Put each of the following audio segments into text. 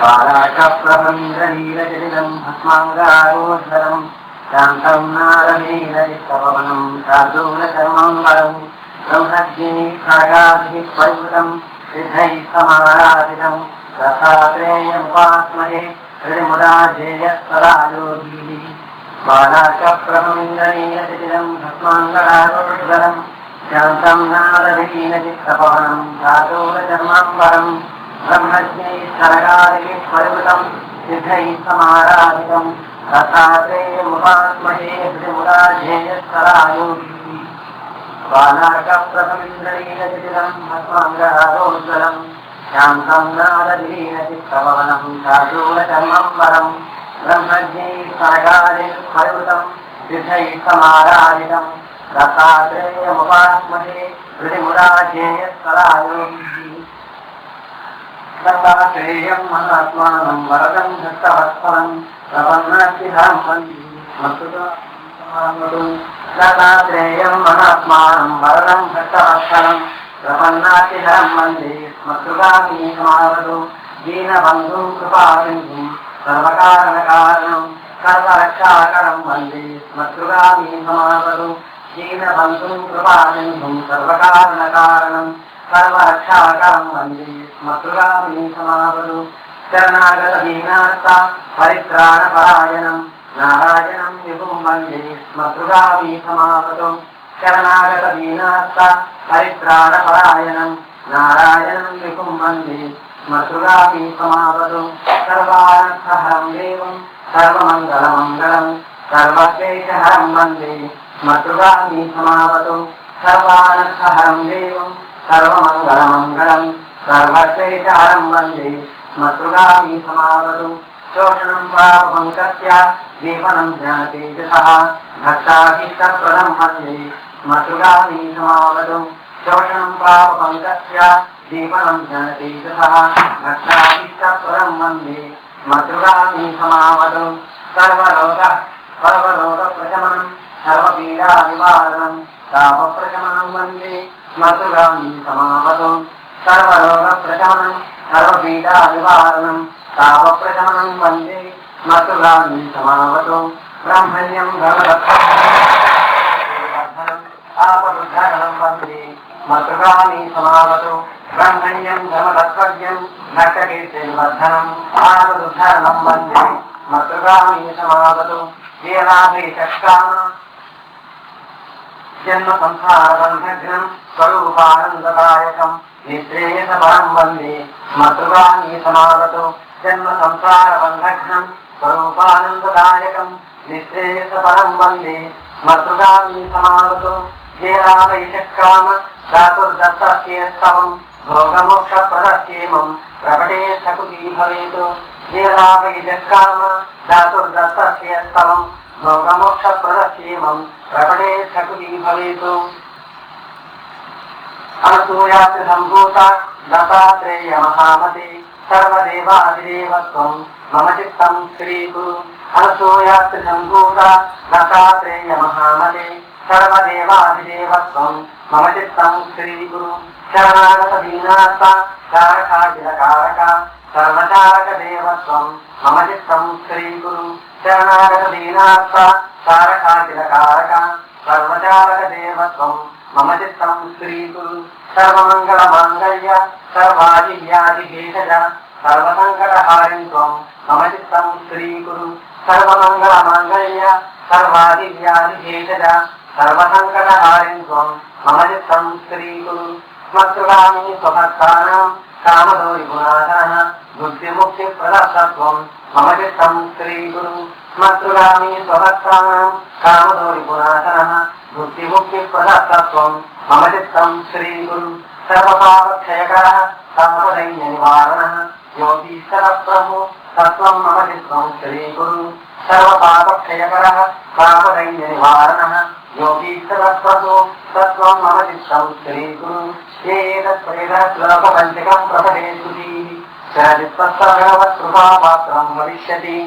पाराशाप्रबन्धनीरजनिलम् भस्माङ्गारोधरम् शान्तम् नारमीरजितपवनम् शार्दूलकर्मङ्गलम् संहज्ञी खागाभिः पर्वतम् सिद्धैः समाराधितम् रथात्रेयमुपास्महे श्रीमुदाजेयस्वरायोगी बालाकप्रबन्धनीरजनिलम् भस्माङ्गारोधरम् शान्तम् नारमीरजितपवनम् शार्दूलकर्माम्बरम् ब्रह्मज्ञैः सरगारे फलवृतम् सिद्धैः समाराधितम् रथात्रे मुहात्महे त्रिमुराधेयस्तरायो बालार्कप्रथमिन्द्रलीलचितिरम् भस्माङ्गहारोज्ज्वलम् शान्तम् नादलीलचित्तपवनम् शार्दूलचर्मम् वरम् ब्रह्मज्ञैः దత్తాశ్రేయం మహాత్మానం వరదం దత్తవత్సరం ప్రపన్నాహం దత్తాశ్రేయం మహాత్మానం వరదం దత్తవత్సరం ప్రపన్నాహం వందే స్మృగామీమావదు దీనబంధుం కృపాసింధుం సర్వకారణకారణం సర్వరక్షాకరం వందే స్మృగామీమావదు దీనబంధుం కృపాసింధుం సర్వకారణకారణం సర్వరక్షాకరం వందే మధురామి సమావరు శరణాగతీనాథ పరిత్రాణపరాయణం నారాయణం విభుం వందే మధురామి సమావతం శరణాగతీనాథ పరిత్రాణపరాయణం నారాయణం విభుం వందే మధురామి సమావతం సర్వార్థహరం దేవం సర్వమంగళమంగళం సర్వశేషారం వందే మధురామి సమావరు శోషణం పాపంకస్య దీపనం జ్ఞానతేజస భక్తాభిష్టప్రదం వందే మధురామి సమావరు శోషణం పాపంకస్య దీపనం జ్ఞానతేజస భక్తాభిష్టప్రదం వందే మధురామి సమావరు సర్వరోగ ప్రశమనం సర్వపీడా నివారణం తాప ప్రశమనం వందే మధురాన్ని సమాపదం సర్వరోగ ప్రశమనం సర్వపీఠ నివారణం తాప ప్రశమనం వందే మధురాన్ని సమాపదం బ్రహ్మణ్యం భగవత్వర్ధనం ఆపరుద్ధరణం వందే మధురాన్ని సమాపదం బ్రహ్మణ్యం ధమతత్వజ్ఞం నట్టకీర్తివర్ధనం ఆపరుద్ధరణం వందే మధురాన్ని సమాపదం దేవాభి జన్మ సంసారబంధఘ్నం స్వరూపానందదాయకం. నిశ్రేయస పరం వందే మధురాణీ సమాగతో జన్మ సంసారబంధఘ్నం స్వరూపానందదాయకం. నిశ్రేయస పరం వందే మధురాణీ సమాగతో జయరామయశకామ చాతుర్దత్తేస్తవం భోగమోక్ష ప్రదక్షేమం ప్రకటే సకులీ భవేతు జయరామయశకామ చాతుర్దత్తేస్తవం सकुती भवेत् अनसूयाति सम्भूता दत्तात्रेय महामते सर्वदेवादिदेवत्वं मम चित्तं श्रीकुरु अनसूयाति सम्भूता दत्तात्रेय महामते सर्वदेवादिदेवत्वं मम चित्तं श्रीकुरु शरणागतदीनार्ता कारकादिलकारका सर्वचारकदेवत्वं मम चित्तं श्रीकुरु शरणागतदीनार्ता कारकादिलकारका सर्वचारकदेवत्वं मम चित्तं श्रीकुरु सर्वमङ्गलमाङ्गल्य सर्वादिव्याधिभेषज सर्वसङ्कटहारिं त्वं मम चित्तं श्रीकुरु सर्वमङ्गलमाङ्गल्य सर्वादिव्याधिभेषज सर्वसङ्कटहारिं त्वं मम चित्तं श्रीकुरु स्मत्रुगामी स्वभक्तानां कामदोरिगुणाधनः बुद्धिमुक्तिप्रदत्तत्वम् मम चित्तम् श्रीगुरु स्मत्सुगामि स्वभक्तानाम् कामदोरिपुरासनः बुद्धिमुक्तिप्रदत्तत्वम् मम चित्तम् श्रीगुरु सर्वपापक्षयकरः सर्वदैन्यनिवारणः योगीश्वरप्रभु तत्त्वम् मम चित्तम् श्रीगुरु सर्वपापक्षयकरः सर्वदैन्यनिवारणः योगीश्वरप्रभु तत्त्वम् मम चित्तम् श्रीगुरु ये एतत् प्रेरः श्लोकपञ्चकम् सुधीः भगवत्कृपापात्रं भविष्यति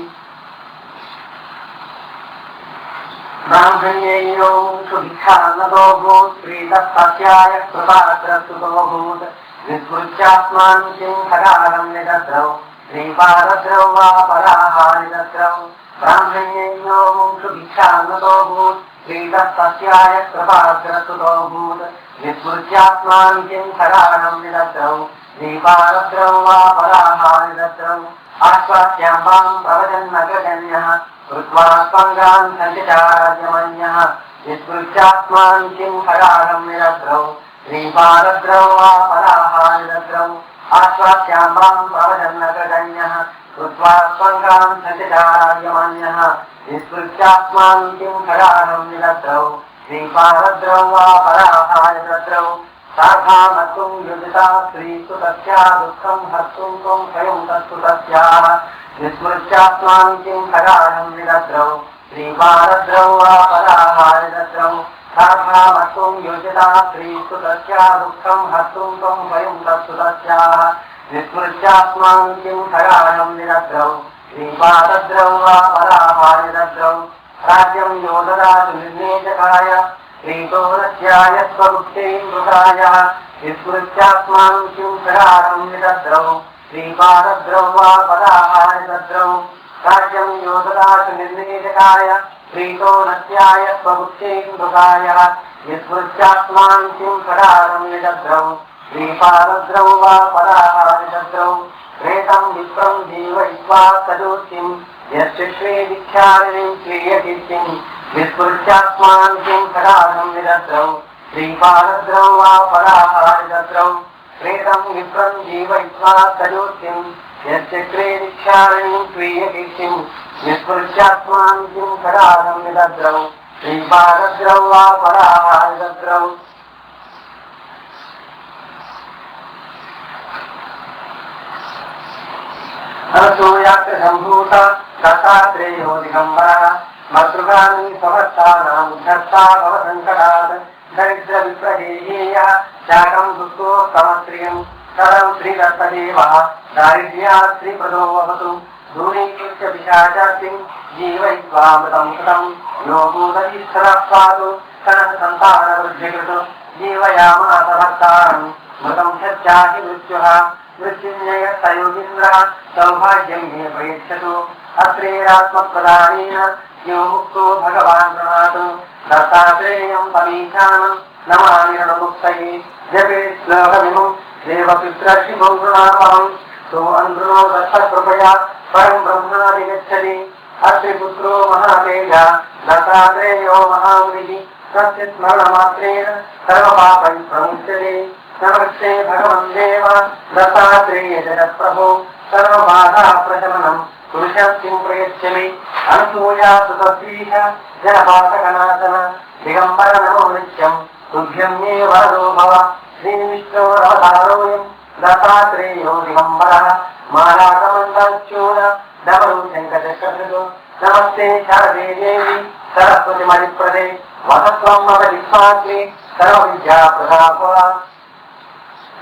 ब्राह्मण्यैयो सुभिक्षान्नतो भूत् प्रीतस्तस्याय कृपाग्रस्तुतो भूत् विस्मृत्यात्मान् किं खगालं निदद्रौ श्रीपादद्रौ वा पराहानिदद्रौ ब्राह्मण्यैयो सुभिक्षान्नतो भूत् प्रीतस्तस्याय कृपाग्रस्तुतो भूत् विस्मृत्यात्मान् किं खगालं निदद्रौ श्रीपादद्रौ वा आश्वास्याम्बां प्रवजन्नगजन्यः कृत्वा स्पङ्गान् सञ्चाराज्यमन्यः विस्मृत्यात्मान् किं हराहं निरद्रौ श्रीपादद्रौ वा पराहानिरद्रौ आश्वास्याम्बां प्रवजन्नगजन्यः कृत्वा स्पङ्गान् सञ्चाराज्यमन्यः विस्मृत्यात्मान् किं हराहं निरद्रौ श्रीपादद्रौ वा पराहानिरद्रौ साधामत्वं युजिता स्त्रीस्तु तस्या दुःखं हर्तुं त्वं स्वयं तत्तु तस्याः विस्मृत्यात्मान् किं खगानं निरद्रौ श्रीपादद्रौ वा पराहारिदद्रौ साधामत्वं योजिता स्त्रीस्तु तस्या दुःखं हर्तुं त्वं स्वयं तत्तु तस्याः विस्मृत्यात्मान् किं खगानं निरद्रौ श्रीपादद्रौ वा पराहारिदद्रौ राज्यं यो ददातु निर्णेजकाय श्रीतोरस्याय स्वगुप्तेन मृगायः विस्मृत्यात्मानं किं खगानं निदद्रौ? श्रीपादद्रौ वा पदाहारिदद्रौ राज्यं यो ददातु निर्णेजकाय श्रीतोरस्याय स्वगुप्तेन मृगायः विस्मृत्यात्मानं किं खगानं निदद्रौ? श्रीपादद्रौ वा पदाहारिदद्रौ प्रेतं विप्रं जीवयित्वा तजोतिं यश्चित्रे दीक्षारिणीं क्रियकीर्तिं निष्पृश्यात्मानं किं सदानं निरत्रौ श्रीपादद्रौ वा पराहारिदत्रौ प्रेतं विप्रं जीवयित्वा तयोतिं यच्चक्रे दीक्षारणीं क्रियते किं निष्पृश्यात्मानं किं सदानं निरत्रौ श्रीपादद्रौ वा पराहारिदत्रौ असूयाकृसम्भूता दत्तात्रेयो दिगम्बरः भद्रगामी समर्थानाम् उद्धर्ता भव सङ्कटात् दरिद्रविप्रदेयेयः शाकम् दुःखोत्तमश्रियम् सरम् श्रीदत्तदेवः दारिद्र्यात् श्रीपदो वहतु, दूरीकृत्य पिशाचार्तिम् जीवयित्वामृतम् कृतम् यो भूतईश्वरः पातु कनः जीवयामासभक्तान् मृतम् सच्चाहि मृत्युः मृत्युञ्जय सयोगीन्द्रः मे प्रयच्छतु अत्रेरात्मप्रदानेन यो मुक्तो भगवान् प्रणातम् दत्तात्रेयम् समीक्षानम् नमामि रणमुक्तये जपे श्लोकमिमम् देवपित्रशिवम् वृणापहम् सोऽन्धृणो दत्तकृपया परम् ब्रह्मादिगच्छति अस्य पुत्रो महातेजः दत्तात्रेयो महामुनिः तस्य स्मरणमात्रेण सर्वपापै प्रमुच्यते नमस्ते भगवन् देव दत्तात्रेय जनप्रभो सर्वबाधा प्रशमनम् पुरुषस्तिम् प्रयच्छमि அனுசூயா சுதீக ஜனபாதகநாசன திகம்பரனோ நித்யம் துர்கம்யே வரதோ பவ ஸ்ரீவிஷ்ணோரவதாரோயம் தத்தாத்ரேயோ திகம்பர மாலாகமந்தாச்சூட நவரும் சங்கதோ நமஸ்தே சரதே தேவி சரஸ்வதி மணிப்பிரதே வசத்வம் அவதிப்பாக்கே சர்வ வித்யா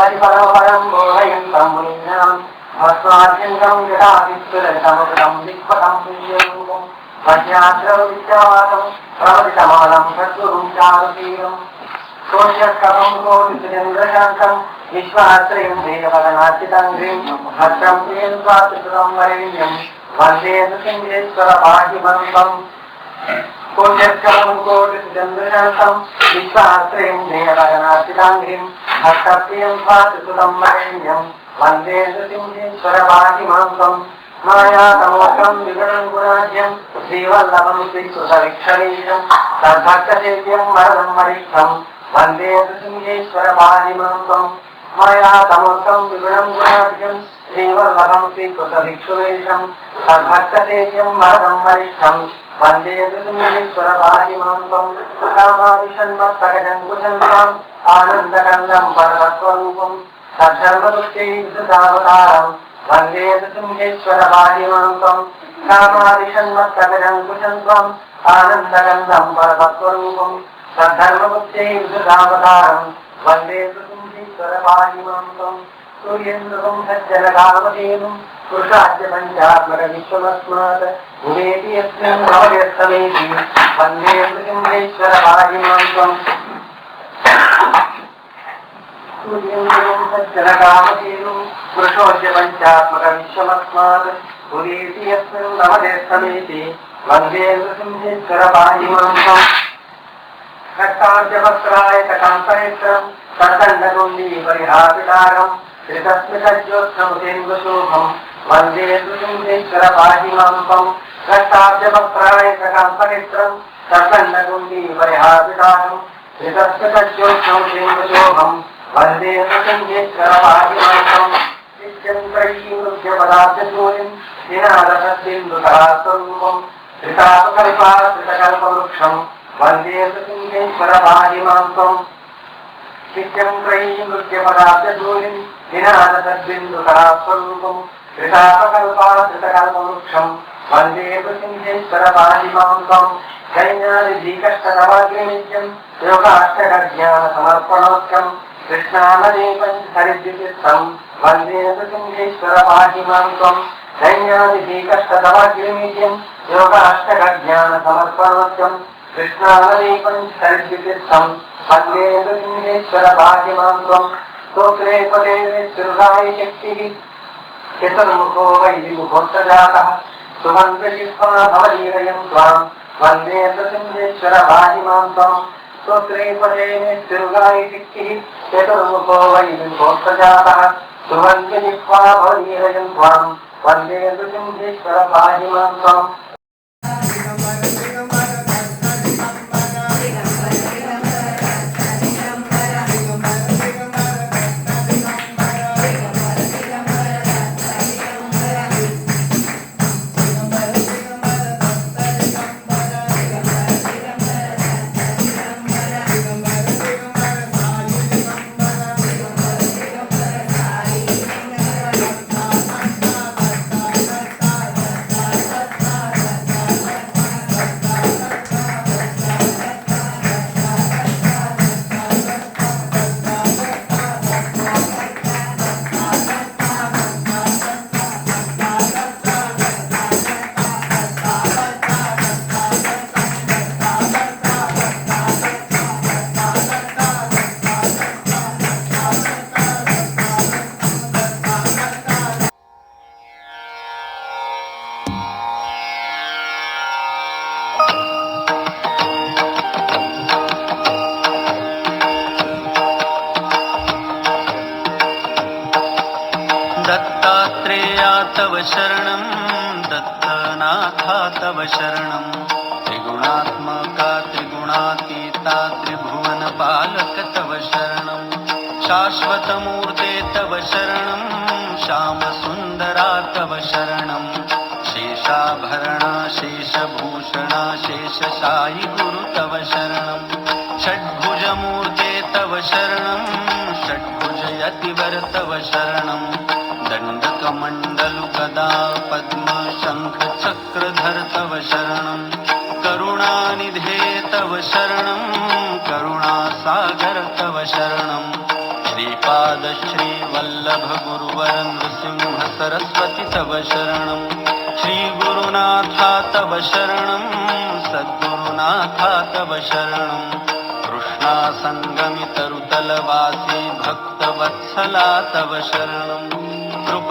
பரிபரோபரம் போதையும் தம்முனினாம் மஸ்வாத்யங்கம் விடாதித்துடன் சமுதிரம் திக்பதம் புண்ணியங்கம் மத்தியாத்திரம் வித்யாவாதம் பிரபதிதமானம் சத்குரும் சாருதீரம் சோஷக்கபம் கோபித்திரங்கசங்கம் விஸ்வாத்திரயும் வேதபதநாத்திதங்கிரிம் பத்ரம் பிரியன்வாத்திரம் கோட்டிற்கலங்கோடிதந்திரநாசம் விஸ்வாசிரீம் நீலகநாசிதாங்கிரீம் அக்கப்பியம் பாத்து சுதம்மரண்யம் வந்தே சுரபாகிமாசம் மாயாதமோகம் விகடம் குணாஜ்யம் ஸ்ரீவல்லபம் ஸ்ரீ சுசவிக்ஷரீரம் தத்பக்தசேவியம் வரதம் மரிக்கம் வந்தே சுங்கேஸ்வரபாரிமாசம் மாயாதமோகம் விகடம் वन्दे नृसिंहेश्वरपाहिमन्तं कामादिषण्मत्तगजङ्कुशन्ताम् आनन्दकन्दं परतत्त्वरूपं सद्धर्मदुःखैर्धृतावतारम् वन्दे नृसिंहेश्वरपाहिमन्तं कामादिषण्मत्तगजङ्कुशन्त्वम् आनन्दगन्धं परतत्त्वरूपं सद्धर्ममुक्त्यैर्धृतावतारम् वन्दे नृसिंहेश्वरपाहिमन्तं சூரியந்தரும் சஜ்ஜனகாமதேனும் புருஷாஜ்யபஞ்சாத்மக விஸ்வமஸ்மாத் உதேதி யஸ்மின் நவயஸ்தவேதி வந்தே மிருகிந்தேஸ்வர பாகிமாந்தம் சூரியந்தரும் சஜ்ஜனகாமதேனும் புருஷோஜ்யபஞ்சாத்மக விஸ்வமஸ்மாத் உதேதி யஸ்மின் நவயஸ்தவேதி வந்தே பரிஹாபிதாரம் नृसिंहेश्वरपाहिमान्तम् कष्टाद्यवस्त्राय कटान्तरित्रं तदण्डकुण्डी परिहापितारम् त्रितस्मितज्योत्समुतेन्दुशोभम् वन्दे नृसिंहेश्वरपाहिमान्तम् नित्यन्तरीमृत्यपदार्थसूरिम् दिनादशबिन्दुसहस्ररूपम् त्रितापकल्पा त्रितकल्पवृक्षम् वन्दे नृसिंहेश्वरपाहिमान्तम् नित्यं त्रयी വിനാദബിന്ദുസാസ്വരൂപം ൃഷാപകൽപാതൃതകൽപവൃക്ഷം വന്ദേ പ്രസിന്ധേശ്വരപാരിമാന്തം ചൈനാദികഷ്ടതമാഗ്രമിജ്യം യോഗാഷ്ടകജ്ഞാനസമർപ്പണോക്ഷം കൃഷ്ണാമദേവൻ ഹരിദ്വിചിത്രം വന്ദേ പ്രസിന്ധേശ്വരപാരിമാന്തം ചൈനാദികഷ്ടതമാഗ്രമിജ്യം യോഗാഷ്ടകജ്ഞാനസമർപ്പണോക്ഷം കൃഷ്ണാമദേവൻ ഹരിദ്വിചിത്രം വന്ദേ പ്രസിന്ധേശ്വരപാരിമാന്തം स्तोत्रे पदे श्रीराय शक्तिः। चतुर्मुखो वैदिमुखोत्तजातः सुमन्त्रशिल्पभवलीरयं त्वाम् वंदे नृसिंहेश्वर वाजिमां त्वाम् स्तोत्रे पदे श्रीराय शक्तिः। चतुर्मुखो वैदिमुखोत्तजातः सुमन्त्रशिल्पभवलीरयं त्वाम् वंदे नृसिंहेश्वर वाजिमां त्वाम् तव शरणं दत्तनाथा तव शरणं। त्रिगुणात्मका त्रिगुणातीता त्रिभुवनपालक तव शरणं। शाश्वतमूर्ते तव शरणं श्यामसुन्दरा तव शरणं। शेषाभरणा शेषभूषणा शेषशायि गुरु तव शरणं। षड्भुजमूर्ते तव शरणं षड्भुजयतिवर तव शरणं दण्डकमण्डलु गदा पद्म शङ्ख चक्रधर तव शरणं। करुणानिधे तव शरणं। करुणासागर तव शरणं। श्रीपाद श्रीवल्लभ गुरुवर नृसिंह सरस्वती तव शरणं। श्रीगुरुनाथा तव शरणं। सद्गुरुनाथा तव शरणं। कृष्णा सङ्गमितरुतलवासी भक्तवत्सला तव शरणं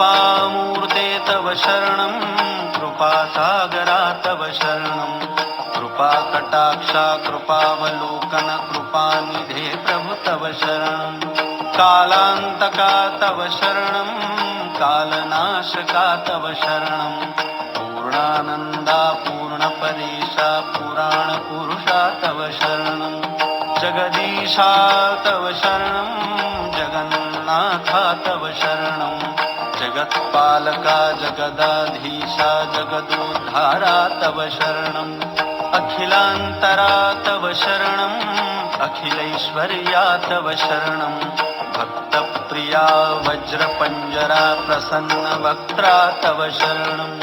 कृपामूर्ते तव शरणं कृपासागरा तव शरणं। कृपाकटाक्षा कृपावलोकन कृपानिधे प्रभु तव शरणं। कालान्तका तव शरणं कालनाशका तव शरणं। पूर्णानन्दा पूर्णपरेशा पुराणपुरुषा तव शरणं। जगदीशा तव शरणं जगत्पालका जगदाधीशा जगदोद्धारा तव शरणम्। अखिलान्तरा तव शरणम्। अखिलैश्वर्या तव शरणं भक्तप्रिया वज्रपञ्जरा प्रसन्नवक्त्रा तव शरणं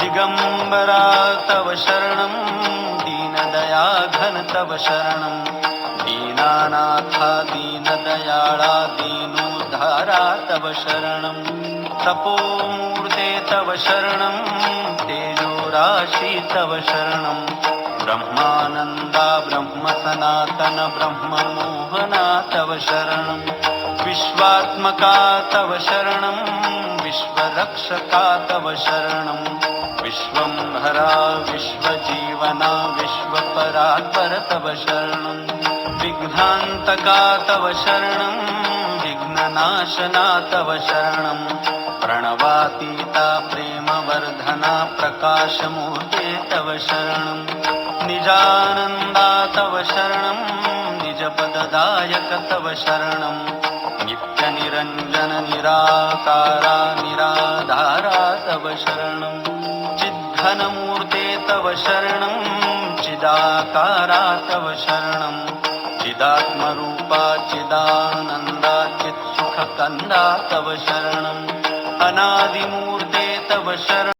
दिगम्बरा तव शरणं दीनदयाघन तव शरणं दीनानाथा दीनदयाळा दीनोद्धारा तव शरणं तपोमूर्ते तव शरणं तेजोराशि तव शरणं। ब्रह्मानन्दा ब्रह्मसनातन ब्रह्ममोहना तव शरणं। विश्वात्मका तव शरणं विश्वरक्षका तव शरणं। विश्वम्भरा विश्वजीवना विश्वपरात्पर तव शरणं। विघ्नान्तका तव शरणं विघ्ननाशना तव शरणं प्रणवातीता प्रेमवर्धना प्रकाशमूर्ते तव शरणं। निजानन्दा तव शरणं निजपददायक तव शरणं। नित्यनिरञ्जन निराकारा निराधारा तव शरणं। चिद्घनमूर्ते तव शरणं चिदाकारा तव शरणं। चिदात्मरूपा चिदानन्दा चित्सुखकन्दा तव शरणम् അനാദിമൂർത്തി